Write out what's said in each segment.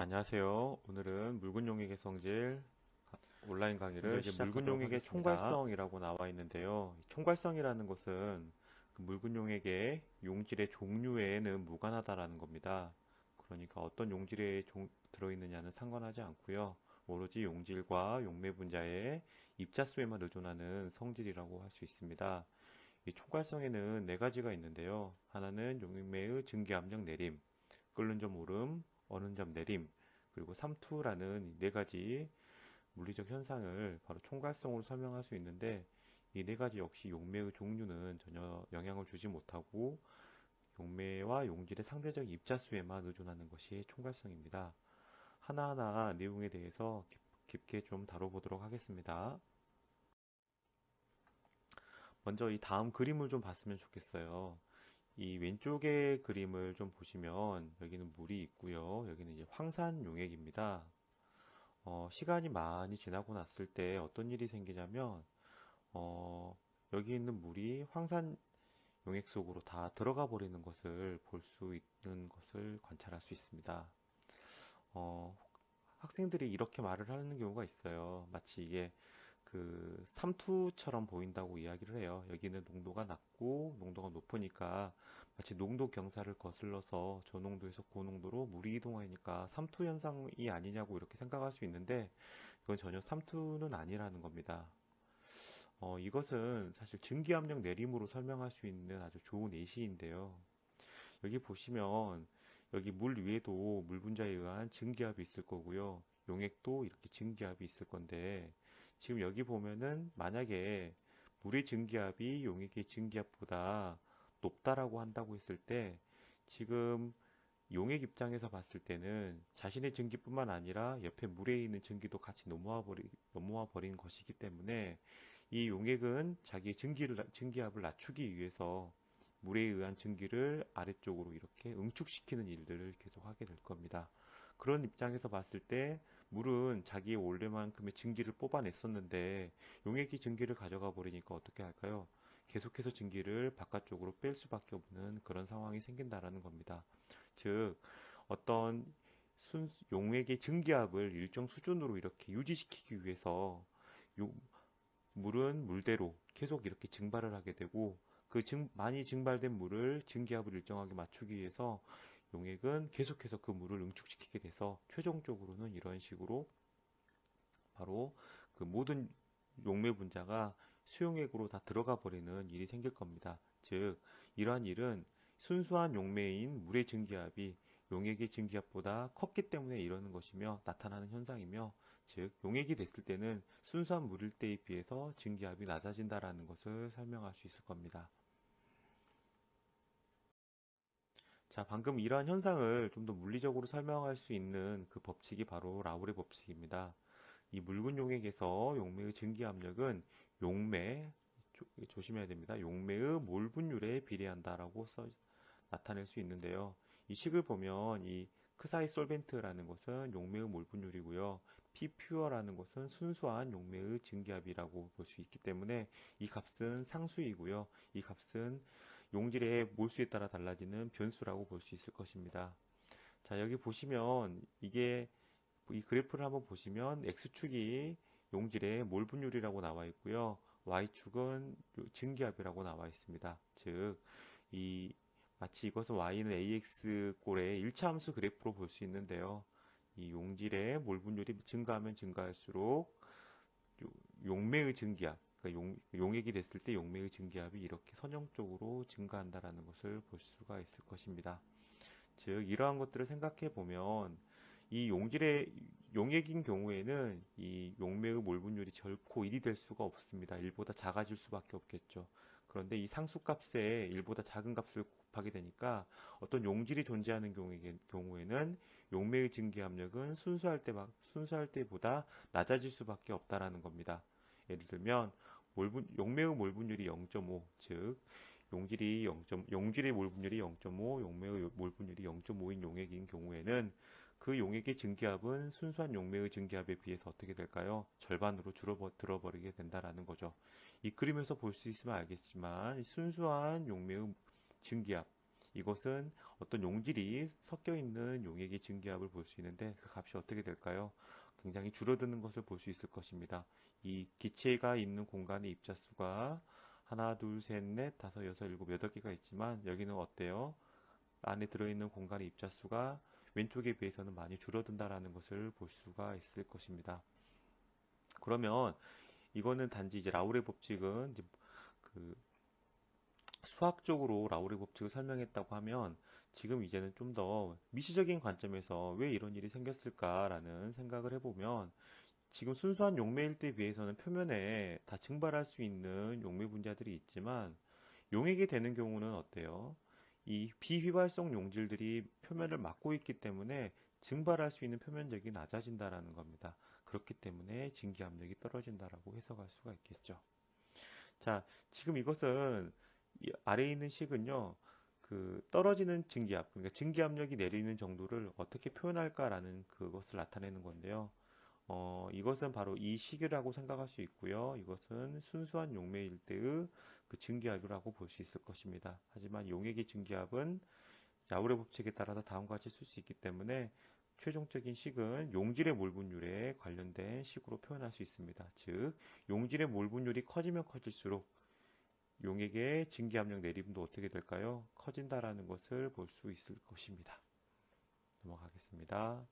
자, 안녕하세요. 오늘은 묽은 용액의 성질 온라인 강의를 이제 묽은 시작하도록 용액의 하겠습니다. 총괄성이라고 나와 있는데요. 이 총괄성이라는 것은 그 묽은 용액의 용질의 종류에는 무관하다라는 겁니다. 그러니까 어떤 용질에 종- 들어있느냐는 상관하지 않고요. 오로지 용질과 용매 분자의 입자수에만 의존하는 성질이라고 할 수 있습니다. 이 총괄성에는 네 가지가 있는데요. 하나는 용매의 증기압력 내림, 끓는 점 오름, 어는 점 내림, 그리고 삼투라는 네 가지 물리적 현상을 바로 총괄성으로 설명할 수 있는데 이 네 가지 역시 용매의 종류는 전혀 영향을 주지 못하고 용매와 용질의 상대적 입자수에만 의존하는 것이 총괄성입니다. 하나하나 내용에 대해서 깊- 깊게 좀 다뤄보도록 하겠습니다. 먼저 이 다음 그림을 좀 봤으면 좋겠어요. 이 왼쪽의 그림을 좀 보시면 여기는 물이 있고요. 여기는 이제 황산 용액입니다. 어, 시간이 많이 지나고 났을 때 어떤 일이 생기냐면 어, 여기 있는 물이 황산 용액 속으로 다 들어가 버리는 것을 볼 수 있는 것을 관찰할 수 있습니다. 어, 학생들이 이렇게 말을 하는 경우가 있어요. 마치 이게 그 삼투처럼 보인다고 이야기를 해요. 여기는 농도가 낮고 농도가 높으니까 마치 농도 경사를 거슬러서 저농도에서 고농도로 물이 이동하니까 삼투 현상이 아니냐고 이렇게 생각할 수 있는데 그건 전혀 삼투는 아니라는 겁니다. 어, 이것은 사실 증기압력 내림으로 설명할 수 있는 아주 좋은 예시인데요. 여기 보시면 여기 물 위에도 물 분자에 의한 증기압이 있을 거고요. 용액도 이렇게 증기압이 있을 건데 지금 여기 보면은 만약에 물의 증기압이 용액의 증기압보다 높다라고 한다고 했을 때 지금 용액 입장에서 봤을 때는 자신의 증기뿐만 아니라 옆에 물에 있는 증기도 같이 넘어와 버리, 넘어와 버린 것이기 때문에 이 용액은 자기 증기를, 증기압을 낮추기 위해서 물에 의한 증기를 아래쪽으로 이렇게 응축시키는 일들을 계속 하게 될 겁니다. 그런 입장에서 봤을 때 물은 자기의 원래만큼의 증기를 뽑아냈었는데 용액이 증기를 가져가 버리니까 어떻게 할까요? 계속해서 증기를 바깥쪽으로 뺄 수밖에 없는 그런 상황이 생긴다라는 겁니다. 즉 어떤 순, 용액의 증기압을 일정 수준으로 이렇게 유지시키기 위해서 요- 물은 물대로 계속 이렇게 증발을 하게 되고 그 증, 많이 증발된 물을 증기압을 일정하게 맞추기 위해서 용액은 계속해서 그 물을 응축시키게 돼서 최종적으로는 이런 식으로 바로 그 모든 용매 분자가 수용액으로 다 들어가 버리는 일이 생길 겁니다. 즉, 이러한 일은 순수한 용매인 물의 증기압이 용액의 증기압보다 컸기 때문에 이러는 것이며 나타나는 현상이며 즉 용액이 됐을 때는 순수한 물일 때에 비해서 증기압이 낮아진다라는 것을 설명할 수 있을 겁니다. 자, 방금 이러한 현상을 좀 더 물리적으로 설명할 수 있는 그 법칙이 바로 라우레 법칙입니다. 이 묽은 용액에서 용매의 증기 압력은 용매, 조, 조심해야 됩니다. 용매의 몰 분율에 비례한다라고 써, 나타낼 수 있는데요. 이 식을 보면 이 크사이 솔벤트라는 것은 용매의 몰 분율이고요. 피 퓨어라는 것은 순수한 용매의 증기압이라고 볼 수 있기 때문에 이 값은 상수이고요. 이 값은 용질의 몰수에 따라 달라지는 변수라고 볼 수 있을 것입니다. 자, 여기 보시면 이게 이 그래프를 한번 보시면 x축이 용질의 몰 분율이라고 나와 있고요. y축은 증기압이라고 나와 있습니다. 즉, 이 마치 이것은 y는 ax 꼴의 1차 함수 그래프로 볼 수 있는데요. 이 용질의 몰 분율이 증가하면 증가할수록 용매의 증기압, 그러니까 용, 용액이 됐을 때 용매의 증기압이 이렇게 선형적으로 증가한다라는 것을 볼 수가 있을 것입니다. 즉 이러한 것들을 생각해 보면 이 용질의 용액인 경우에는 이 용매의 몰분율이 결코 1이 될 수가 없습니다. 1보다 작아질 수밖에 없겠죠. 그런데 이 상수값에 1보다 작은 값을 곱하게 되니까 어떤 용질이 존재하는 경우에는 용매의 증기 압력은 순수할 때 순수할 때보다 낮아질 수밖에 없다라는 겁니다. 예를 들면 몰분, 용매의 몰분율이 0.5, 즉 용질이 0. 용질의 몰분율이 0.5, 용매의 몰분율이 0.5인 용액인 경우에는 그 용액의 증기압은 순수한 용매의 증기압에 비해서 어떻게 될까요? 절반으로 줄어들어 버리게 된다라는 거죠. 이 그림에서 볼 수 있으면 알겠지만 순수한 용매의 증기압 이것은 어떤 용질이 섞여 있는 용액의 증기압을 볼 수 있는데 그 값이 어떻게 될까요? 굉장히 줄어드는 것을 볼 수 있을 것입니다. 이 기체가 있는 공간의 입자수가 하나, 둘, 셋, 넷, 다섯, 여섯, 일곱, 여덟 개가 있지만 여기는 어때요? 안에 들어있는 공간의 입자수가 왼쪽에 비해서는 많이 줄어든다라는 것을 볼 수가 있을 것입니다. 그러면 이거는 단지 이제 라우레 법칙은 이제 그 수학적으로 라우레 법칙을 설명했다고 하면 지금 이제는 좀 더 미시적인 관점에서 왜 이런 일이 생겼을까라는 생각을 해보면 지금 순수한 용매일 때 비해서는 표면에 다 증발할 수 있는 용매 분자들이 있지만 용액이 되는 경우는 어때요? 이 비휘발성 용질들이 표면을 막고 있기 때문에 증발할 수 있는 표면적이 낮아진다라는 겁니다. 그렇기 때문에 증기 압력이 떨어진다라고 해석할 수가 있겠죠. 자, 지금 이것은 아래에 있는 식은요. 그 떨어지는 증기압, 그러니까 증기압력이 내리는 정도를 어떻게 표현할까라는 그것을 나타내는 건데요. 어, 이것은 바로 이 시기라고 생각할 수 있고요. 이것은 순수한 용매일 때의 그 증기압이라고 볼 수 있을 것입니다. 하지만 용액의 증기압은 야우레 법칙에 따라서 다음과 같이 쓸 수 있기 때문에 최종적인 식은 용질의 몰 분율에 관련된 식으로 표현할 수 있습니다. 즉, 용질의 몰 분율이 커지면 커질수록 용액의 증기압력 내림도 어떻게 될까요? 커진다라는 것을 볼 수 있을 것입니다. 넘어가겠습니다.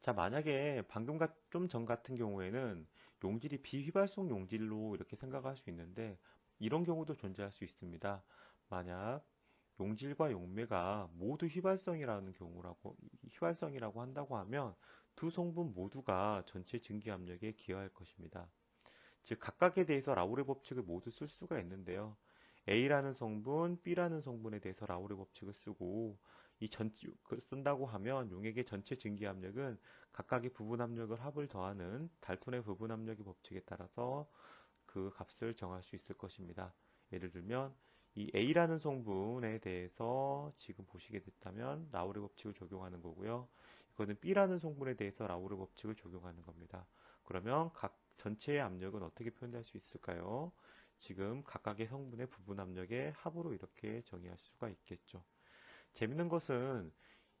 자, 만약에 방금 좀 전 같은 경우에는 용질이 비휘발성 용질로 이렇게 생각할 수 있는데 이런 경우도 존재할 수 있습니다. 만약 용질과 용매가 모두 휘발성이라는 경우라고 휘발성이라고 한다고 하면 두 성분 모두가 전체 증기 압력에 기여할 것입니다. 즉 각각에 대해서 라우레 법칙을 모두 쓸 수가 있는데요. A라는 성분, B라는 성분에 대해서 라우레 법칙을 쓰고 이 전, 그 쓴다고 하면 용액의 전체 증기 압력은 각각의 부분 압력을 합을 더하는 달톤의 부분 압력의 법칙에 따라서 그 값을 정할 수 있을 것입니다. 예를 들면 이 A라는 성분에 대해서 지금 보시게 됐다면 라우르 법칙을 적용하는 거고요. 이거는 B라는 성분에 대해서 라우르 법칙을 적용하는 겁니다. 그러면 각 전체의 압력은 어떻게 표현할 수 있을까요? 지금 각각의 성분의 부분 압력의 합으로 이렇게 정의할 수가 있겠죠. 재밌는 것은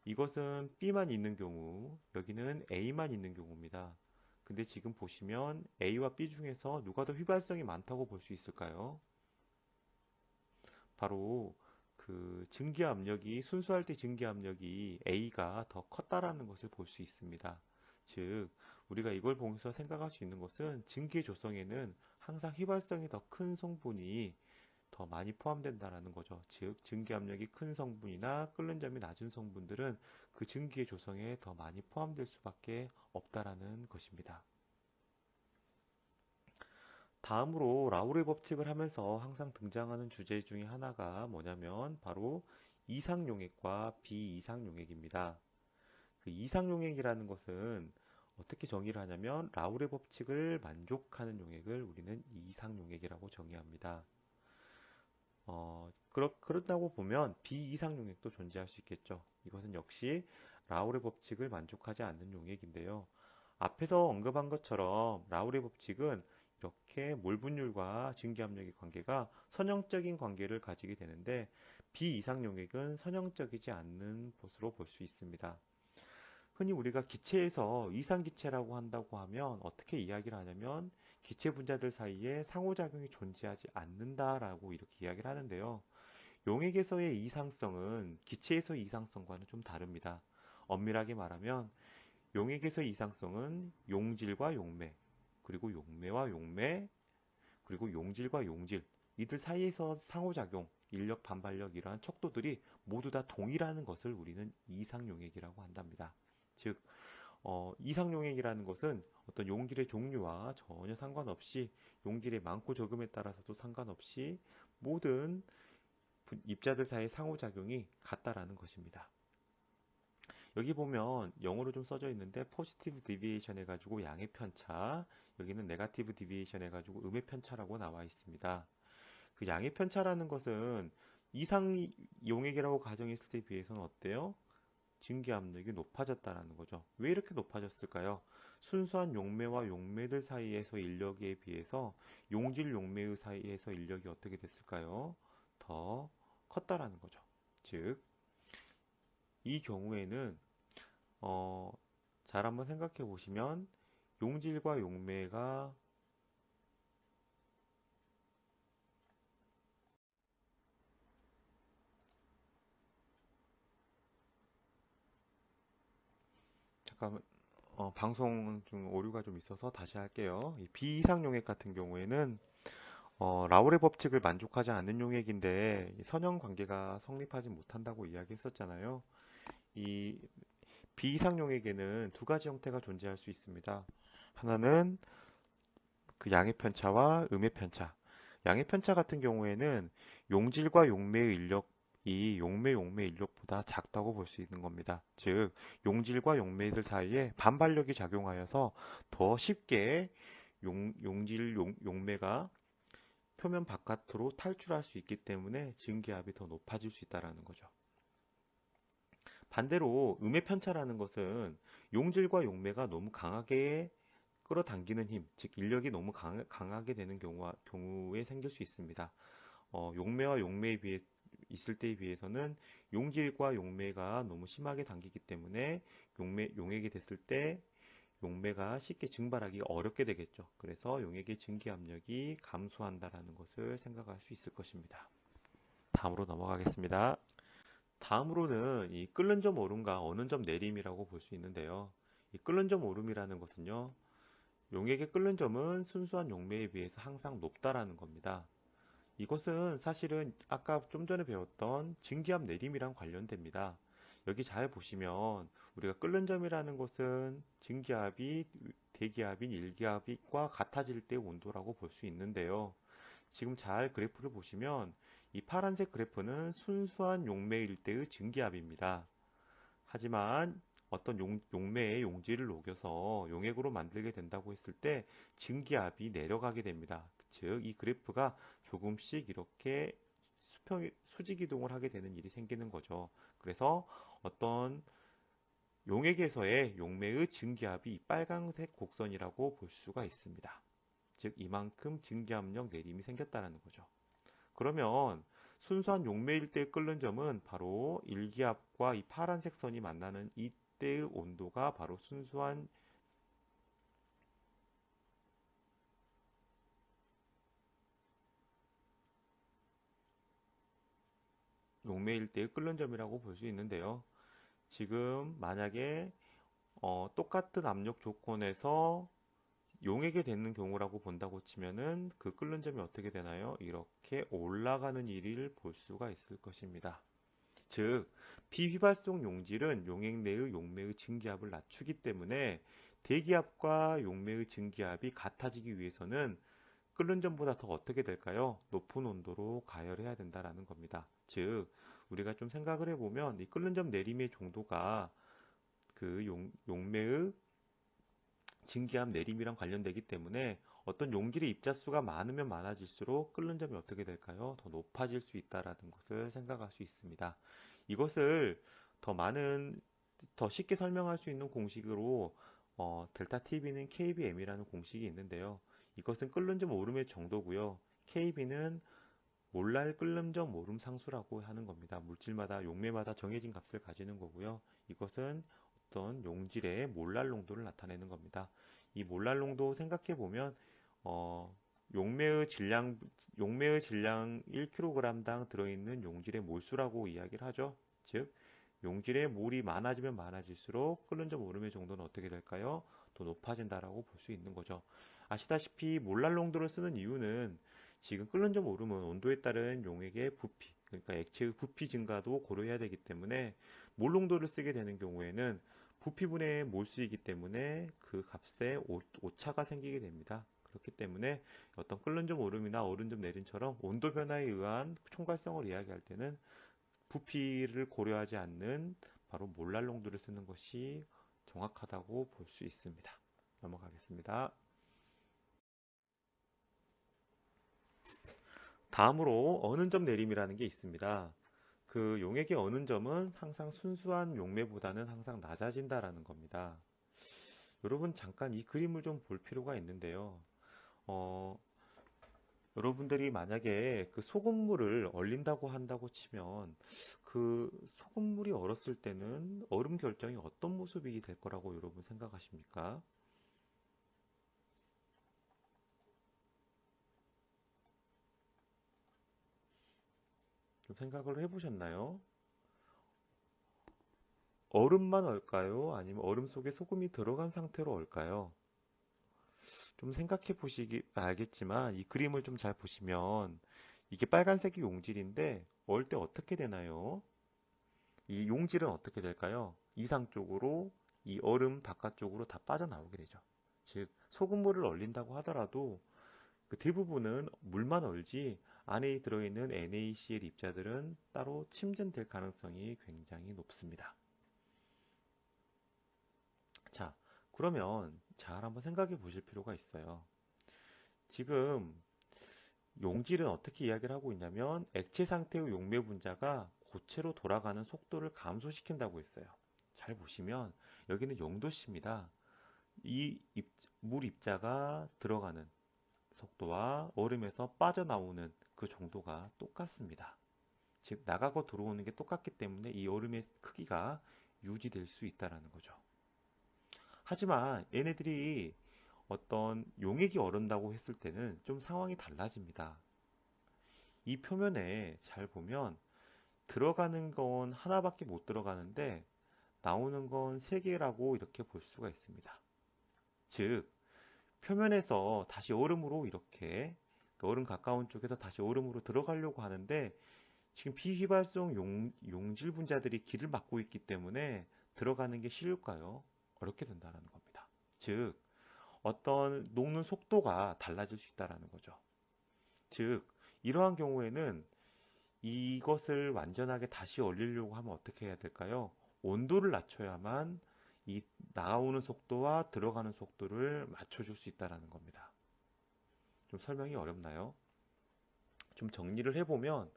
이것은 B만 있는 경우, 여기는 A만 있는 경우입니다. 근데 지금 보시면 A와 B 중에서 누가 더 휘발성이 많다고 볼 수 있을까요? 바로 그 증기 압력이 순수할 때 증기 압력이 A가 더 컸다라는 것을 볼 수 있습니다. 즉 우리가 이걸 보면서 생각할 수 있는 것은 증기 조성에는 항상 휘발성이 더 큰 성분이 더 많이 포함된다라는 거죠. 즉 증기 압력이 큰 성분이나 끓는 점이 낮은 성분들은 그 증기의 조성에 더 많이 포함될 수밖에 없다라는 것입니다. 다음으로 라우르의 법칙을 하면서 항상 등장하는 주제 중에 하나가 뭐냐면 바로 이상용액과 비이상용액입니다. 그 이상 용액이라는 것은 어떻게 정의를 하냐면 라우르의 법칙을 만족하는 용액을 우리는 이상 용액이라고 정의합니다. 어, 그렇, 그렇다고 보면 비이상 용액도 존재할 수 있겠죠. 이것은 역시 라우레 법칙을 만족하지 않는 용액인데요. 앞에서 언급한 것처럼 라우레 법칙은 이렇게 몰분율과 증기압력의 관계가 선형적인 관계를 가지게 되는데 비이상 용액은 선형적이지 않는 것으로 볼 수 있습니다. 흔히 우리가 기체에서 이상기체라고 한다고 하면 어떻게 이야기를 하냐면 기체 분자들 사이에 상호작용이 존재하지 않는다라고 이렇게 이야기를 하는데요. 용액에서의 이상성은 기체에서의 이상성과는 좀 다릅니다. 엄밀하게 말하면 용액에서의 이상성은 용질과 용매, 그리고 용매와 용매, 그리고 용질과 용질, 이들 사이에서 상호작용, 인력, 반발력 이러한 척도들이 모두 다 동일하는 것을 우리는 이상용액이라고 한답니다. 즉 어, 이상용액이라는 것은 어떤 용질의 종류와 전혀 상관없이 용질의 많고 적음에 따라서도 상관없이 모든 입자들 사이의 상호작용이 같다라는 것입니다. 여기 보면 영어로 좀 써져 있는데 포지티브 디비에이션 해가지고 양의 편차 여기는 네가티브 디비에이션 해가지고 음의 편차라고 나와 있습니다. 그 양의 편차라는 것은 이상 용액이라고 가정했을 때에 비해서는 어때요? 증기 압력이 높아졌다는 거죠. 왜 이렇게 높아졌을까요? 순수한 용매와 용매들 사이에서 인력에 비해서 용질 용매의 사이에서 인력이 어떻게 됐을까요? 더 컸다라는 거죠. 즉, 이 경우에는 어, 잘 한번 생각해 보시면 용질과 용매가 잠깐만 어, 방송 중 오류가 좀 있어서 다시 할게요. 이 비이상 용액 같은 경우에는 어, 라울의 법칙을 만족하지 않는 용액인데 선형 관계가 성립하지 못한다고 이야기했었잖아요. 이 비이상 용액에는 두 가지 형태가 존재할 수 있습니다. 하나는 그 양의 편차와 음의 편차. 양의 편차 같은 경우에는 용질과 용매의 인력 이 용매 용매 인력보다 작다고 볼 수 있는 겁니다. 즉 용질과 용매들 사이에 반발력이 작용하여서 더 쉽게 용, 용질 용, 용매가 표면 바깥으로 탈출할 수 있기 때문에 증기압이 더 높아질 수 있다는 거죠. 반대로 음의 편차라는 것은 용질과 용매가 너무 강하게 끌어당기는 힘, 즉 인력이 너무 강, 하게 되는 경우에 생길 수 있습니다. 어, 용매와 용매에 비해 있을 때에 비해서는 용질과 용매가 너무 심하게 당기기 때문에 용매, 용액이 됐을 때 용매가 쉽게 증발하기 어렵게 되겠죠. 그래서 용액의 증기 압력이 감소한다라는 것을 생각할 수 있을 것입니다. 다음으로 넘어가겠습니다. 다음으로는 이 끓는 점 오름과 어는 점 내림이라고 볼 수 있는데요. 이 끓는 점 오름이라는 것은요. 용액의 끓는 점은 순수한 용매에 비해서 항상 높다라는 겁니다. 이것은 사실은 아까 좀 전에 배웠던 증기압 내림이랑 관련됩니다. 여기 잘 보시면 우리가 끓는 점이라는 것은 증기압이 대기압인 일기압과 같아질 때 온도라고 볼 수 있는데요. 지금 잘 그래프를 보시면 이 파란색 그래프는 순수한 용매일 때의 증기압입니다. 하지만 어떤 용, 용매의 용질을 녹여서 용액으로 만들게 된다고 했을 때 증기압이 내려가게 됩니다. 즉 이 그래프가 조금씩 이렇게 수평, 수직 이동을 하게 되는 일이 생기는 거죠. 그래서 어떤 용액에서의 용매의 증기압이 빨간색 곡선이라고 볼 수가 있습니다. 즉 이만큼 증기압력 내림이 생겼다는 거죠. 그러면 순수한 용매일 때 끓는 점은 바로 일기압과 이 파란색 선이 만나는 이 때의 온도가 바로 순수한 용매일 때의 끓는 점이라고 볼 수 있는데요. 지금 만약에 어, 똑같은 압력 조건에서 용액이 되는 경우라고 본다고 치면은 그 끓는 점이 어떻게 되나요? 이렇게 올라가는 일을 볼 수가 있을 것입니다. 즉, 비휘발성 용질은 용액 내의 용매의 증기압을 낮추기 때문에 대기압과 용매의 증기압이 같아지기 위해서는 끓는 점보다 더 어떻게 될까요? 높은 온도로 가열해야 된다라는 겁니다. 즉, 우리가 좀 생각을 해보면 이 끓는 점 내림의 정도가 그 용, 용매의 증기압 내림이랑 관련되기 때문에 어떤 용질의 입자수가 많으면 많아질수록 끓는 점이 어떻게 될까요? 더 높아질 수 있다라는 것을 생각할 수 있습니다. 이것을 더 많은 더 쉽게 설명할 수 있는 공식으로 어, 델타 TV는 KBM이라는 공식이 있는데요. 이것은 끓는 점 오름의 정도고요. KB는 몰랄 끓는 점 오름 상수라고 하는 겁니다. 물질마다 용매마다 정해진 값을 가지는 거고요. 이것은 어떤 용질의 몰랄 농도를 나타내는 겁니다. 이 몰랄 농도 생각해 보면 어, 용매의 질량 용매의 질량 1kg당 들어있는 용질의 몰수라고 이야기를 하죠. 즉 용질의 몰이 많아지면 많아질수록 끓는 점 오름의 정도는 어떻게 될까요? 더 높아진다라고 볼 수 있는 거죠. 아시다시피 몰랄 농도를 쓰는 이유는 지금 끓는 점 오름은 온도에 따른 용액의 부피, 그러니까 액체의 부피 증가도 고려해야 되기 때문에 몰 농도를 쓰게 되는 경우에는 부피분의 몰수이기 때문에 그 값에 오차가 생기게 됩니다. 그렇기 때문에 어떤 끓는 점 오름이나 얼은 점 내림처럼 온도 변화에 의한 총괄성을 이야기할 때는 부피를 고려하지 않는 바로 몰랄 농도를 쓰는 것이 정확하다고 볼 수 있습니다. 넘어가겠습니다. 다음으로 어는 점 내림이라는 게 있습니다. 그 용액의 어는 점은 항상 순수한 용매보다는 항상 낮아진다라는 겁니다. 여러분 잠깐 이 그림을 좀 볼 필요가 있는데요. 어, 여러분들이 만약에 그 소금물을 얼린다고 한다고 치면 그 소금물이 얼었을 때는 얼음 결정이 어떤 모습이 될 거라고 여러분 생각하십니까? 좀 생각을 해보셨나요? 얼음만 얼까요? 아니면 얼음 속에 소금이 들어간 상태로 얼까요? 좀 생각해 보시기 알겠지만 이 그림을 좀 잘 보시면 이게 빨간색이 용질인데 얼 때 어떻게 되나요? 이 용질은 어떻게 될까요? 이상 쪽으로 이 얼음 바깥쪽으로 다 빠져나오게 되죠. 즉 소금물을 얼린다고 하더라도 그 대부분은 물만 얼지 안에 들어있는 NaCl 입자들은 따로 침전될 가능성이 굉장히 높습니다. 자, 그러면 잘 한번 생각해 보실 필요가 있어요. 지금 용질은 어떻게 이야기를 하고 있냐면 액체 상태의 용매 분자가 고체로 돌아가는 속도를 감소시킨다고 했어요. 잘 보시면 여기는 용도씨입니다. 이물 입자가 들어가는 속도와 얼음에서 빠져나오는 그 정도가 똑같습니다. 즉 나가고 들어오는 게 똑같기 때문에 이 얼음의 크기가 유지될 수 있다는 거죠. 하지만 얘네들이 어떤 용액이 얼은다고 했을 때는 좀 상황이 달라집니다. 이 표면에 잘 보면 들어가는 건 하나밖에 못 들어가는데 나오는 건 세 개라고 이렇게 볼 수가 있습니다. 즉 표면에서 다시 얼음으로 이렇게 그 얼음 가까운 쪽에서 다시 얼음으로 들어가려고 하는데 지금 비휘발성 용, 용질 분자들이 길을 막고 있기 때문에 들어가는 게 쉬울까요? 어렵게 된다는 겁니다. 즉 어떤 녹는 속도가 달라질 수 있다는 거죠. 즉 이러한 경우에는 이것을 완전하게 다시 얼리려고 하면 어떻게 해야 될까요? 온도를 낮춰야만 이 나오는 속도와 들어가는 속도를 맞춰줄 수 있다는 겁니다. 좀 설명이 어렵나요? 좀 정리를 해보면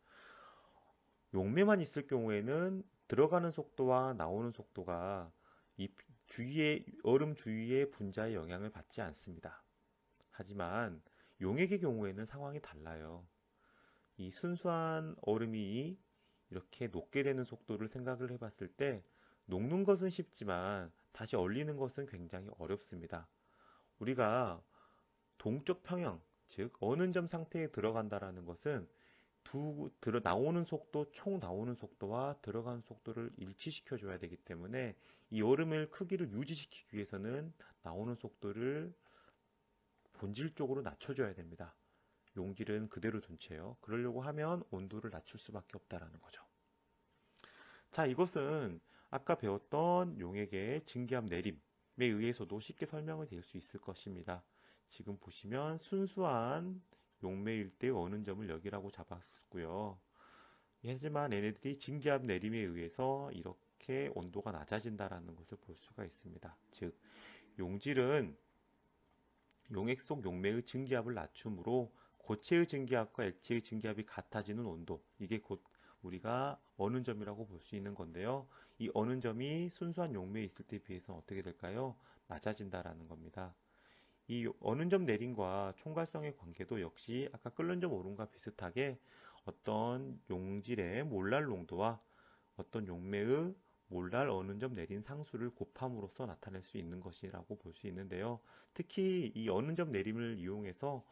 용매만 있을 경우에는 들어가는 속도와 나오는 속도가 이 주위의 얼음 주위의 분자의 영향을 받지 않습니다. 하지만 용액의 경우에는 상황이 달라요. 이 순수한 얼음이 이렇게 녹게 되는 속도를 생각을 해봤을 때 녹는 것은 쉽지만 다시 얼리는 것은 굉장히 어렵습니다. 우리가 동쪽 평형, 즉 어느 점 상태에 들어간다라는 것은 두 들어 나오는 속도 총 나오는 속도와 들어가는 속도를 일치시켜 줘야 되기 때문에 이 얼음의 크기를 유지시키기 위해서는 나오는 속도를 본질적으로 낮춰줘야 됩니다. 용질은 그대로 둔 채요. 그러려고 하면 온도를 낮출 수밖에 없다라는 거죠. 자, 이것은 아까 배웠던 용액의 증기압 내림에 의해서도 쉽게 설명이 될 수 있을 것입니다. 지금 보시면 순수한 용매일 때 어느 점을 여기라고 잡았고요. 하지만 얘네들이 증기압 내림에 의해서 이렇게 온도가 낮아진다는 것을 볼 수가 있습니다. 즉 용질은 용액 속 용매의 증기압을 낮춤으로 고체의 증기압과 액체의 증기압이 같아지는 온도 이게 곧 우리가 어느 점이라고 볼 수 있는 건데요. 이 어느 점이 순수한 용매에 있을 때에 비해서 어떻게 될까요? 낮아진다라는 겁니다. 이 어느 점 내림과 총괄성의 관계도 역시 아까 끓는 점 오름과 비슷하게 어떤 용질의 몰랄 농도와 어떤 용매의 몰랄 어느 점 내린 상수를 곱함으로써 나타낼 수 있는 것이라고 볼 수 있는데요. 특히 이 어느 점 내림을 이용해서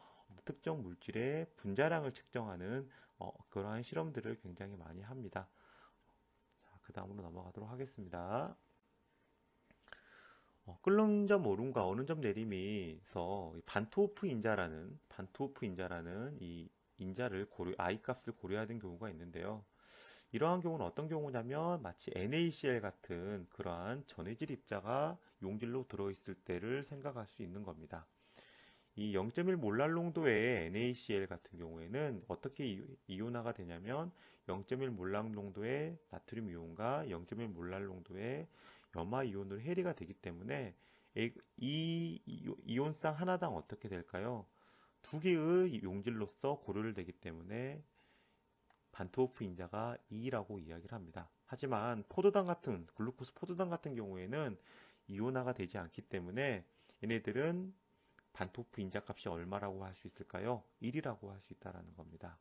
특정 물질의 분자량을 측정하는 어, 그러한 실험들을 굉장히 많이 합니다. 자, 그 다음으로 넘어가도록 하겠습니다. 어, 끓는 점 오름과 어느 점 내림에서 반토프 인자라는 반토프 인자라는 이 인자를 고려 i 값을 고려하는 경우가 있는데요. 이러한 경우는 어떤 경우냐면 마치 NaCl 같은 그러한 전해질 입자가 용질로 들어있을 때를 생각할 수 있는 겁니다. 이 0.1 몰랄 농도의 NaCl 같은 경우에는 어떻게 이온화가 되냐면 0.1 몰랄 농도의 나트륨 이온과 0.1 몰랄 농도의 염화 이온으로 해리가 되기 때문에 이 이온쌍 하나당 어떻게 될까요? 두 개의 용질로서 고려를 되기 때문에 반토프 인자가 2라고 이야기를 합니다. 하지만 포도당 같은 글루코스 포도당 같은 경우에는 이온화가 되지 않기 때문에 얘네들은 반토프 인자값이 얼마라고 할 수 있을까요? 1이라고 할 수 있다라는 겁니다.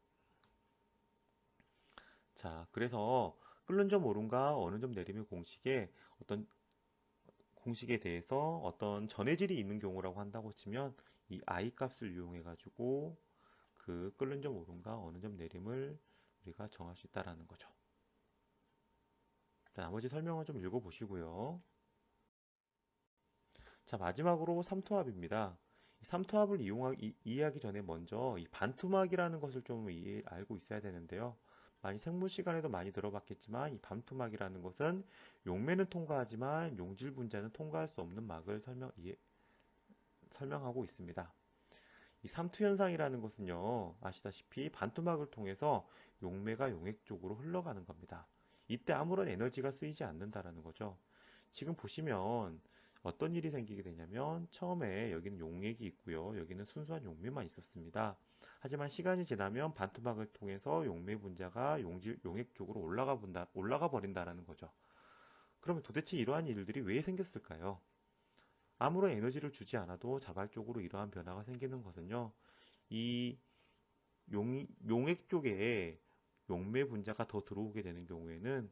자, 그래서 끓는 점 오름과 어느 점 내림의 공식에 어떤 공식에 대해서 어떤 전해질이 있는 경우라고 한다고 치면 이 i 값을 이용해 가지고 그 끓는 점 오름과 어느 점 내림을 우리가 정할 수 있다라는 거죠. 자, 나머지 설명을 좀 읽어 보시고요. 자, 마지막으로 삼투압입니다. 삼투압을 이용하, 이, 해하기 전에 먼저 이 반투막이라는 것을 좀 이해, 알고 있어야 되는데요. 많이 생물 시간에도 많이 들어봤겠지만 이 반투막이라는 것은 용매는 통과하지만 용질 분자는 통과할 수 없는 막을 설명, 이해, 설명하고 있습니다. 이 삼투 현상이라는 것은요, 아시다시피 반투막을 통해서 용매가 용액 쪽으로 흘러가는 겁니다. 이때 아무런 에너지가 쓰이지 않는다라는 거죠. 지금 보시면 어떤 일이 생기게 되냐면 처음에 여기는 용액이 있고요. 여기는 순수한 용매만 있었습니다. 하지만 시간이 지나면 반투막을 통해서 용매 분자가 용질, 용액 쪽으로 올라가 본다, 올라가 버린다라는 거죠. 그러면 도대체 이러한 일들이 왜 생겼을까요? 아무런 에너지를 주지 않아도 자발적으로 이러한 변화가 생기는 것은요. 이 용, 용액 쪽에 용매 분자가 더 들어오게 되는 경우에는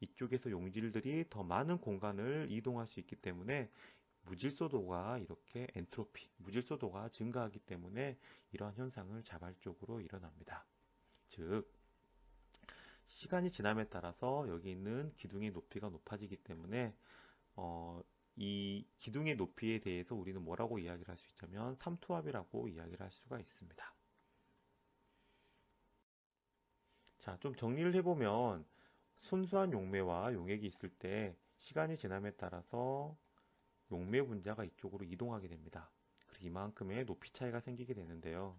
이쪽에서 용질들이 더 많은 공간을 이동할 수 있기 때문에 무질소도가 이렇게 엔트로피, 무질소도가 증가하기 때문에 이러한 현상을 자발적으로 일어납니다. 즉, 시간이 지남에 따라서 여기 있는 기둥의 높이가 높아지기 때문에 어, 이 기둥의 높이에 대해서 우리는 뭐라고 이야기를 할 수 있냐면 삼투압이라고 이야기를 할 수가 있습니다. 자, 좀 정리를 해보면 순수한 용매와 용액이 있을 때 시간이 지남에 따라서 용매 분자가 이쪽으로 이동하게 됩니다. 그리고 이만큼의 높이 차이가 생기게 되는데요.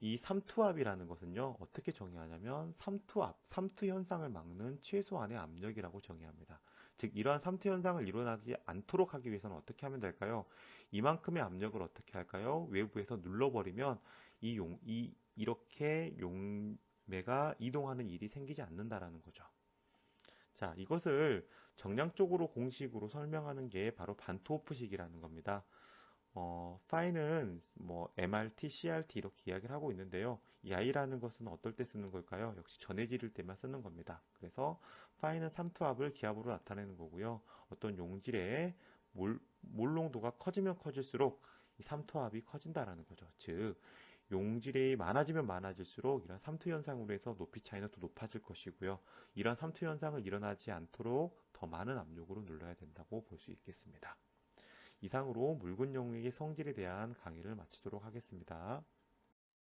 이 삼투압이라는 것은요, 어떻게 정의하냐면, 삼투압, 삼투 현상을 막는 최소한의 압력이라고 정의합니다. 즉, 이러한 삼투 현상을 일어나지 않도록 하기 위해서는 어떻게 하면 될까요? 이만큼의 압력을 어떻게 할까요? 외부에서 눌러버리면, 이 용, 이, 이렇게 용매가 이동하는 일이 생기지 않는다라는 거죠. 자, 이것을 정량적으로 공식으로 설명하는 게 바로 반토호프식이라는 겁니다. 어, 파이는 뭐 MRT, CRT 이렇게 이야기를 하고 있는데요. 이 I라는 것은 어떨 때 쓰는 걸까요? 역시 전해질일 때만 쓰는 겁니다. 그래서 파이는 삼투압을 기압으로 나타내는 거고요. 어떤 용질의 몰, 몰농도가 커지면 커질수록 이 삼투압이 커진다라는 거죠. 즉 용질이 많아지면 많아질수록 이런 삼투 현상으로 해서 높이 차이는 또 높아질 것이고요. 이런 삼투 현상을 일어나지 않도록 더 많은 압력으로 눌러야 된다고 볼 수 있겠습니다. 이상으로 묽은 용액의 성질에 대한 강의를 마치도록 하겠습니다.